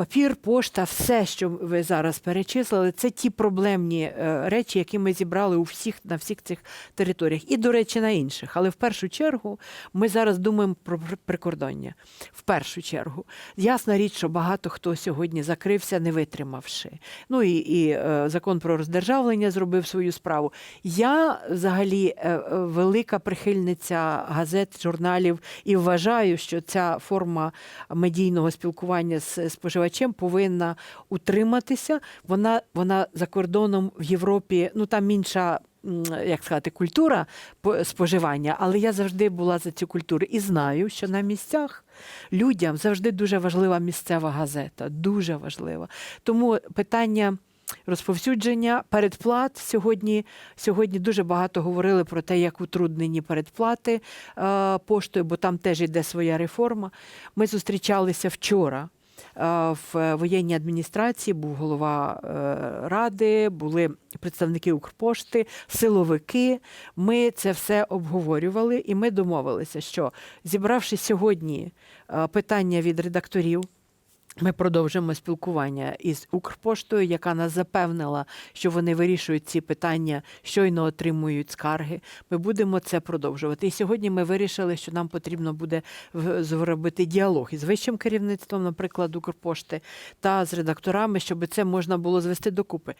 Папір, пошта, все, що ви зараз перечислили, це ті проблемні е, речі, які ми зібрали у всіх на всіх цих територіях, і, до речі, на інших. Але в першу чергу ми зараз думаємо про прикордоння. В першу чергу, ясна річ, що багато хто сьогодні закрився, не витримавши. Ну і, і е, закон про роздержавлення зробив свою справу. Я взагалі е, велика прихильниця газет, журналів і вважаю, що ця форма медійного спілкування з споживачем повинна утриматися. Вона, вона за кордоном в Європі, ну там інша. Як сказати, культура споживання, але я завжди була за цю культуру і знаю, що на місцях людям завжди дуже важлива місцева газета, дуже важлива. Тому питання розповсюдження передплат сьогодні. Сьогодні дуже багато говорили про те, як утруднені передплати е, поштою, бо там теж йде своя реформа. Ми зустрічалися вчора. Е, В воєнній адміністрації був голова е, ради, були представники Укрпошти, силовики. Ми це все обговорювали, і ми домовилися, що зібравши сьогодні е, питання від редакторів, ми продовжимо спілкування із Укрпоштою, яка нас запевнила, що вони вирішують ці питання, щойно отримують скарги. Ми будемо це продовжувати. І сьогодні ми вирішили, що нам потрібно буде зробити діалог із вищим керівництвом, наприклад, Укрпошти, та з редакторами, щоб це можна було звести докупи.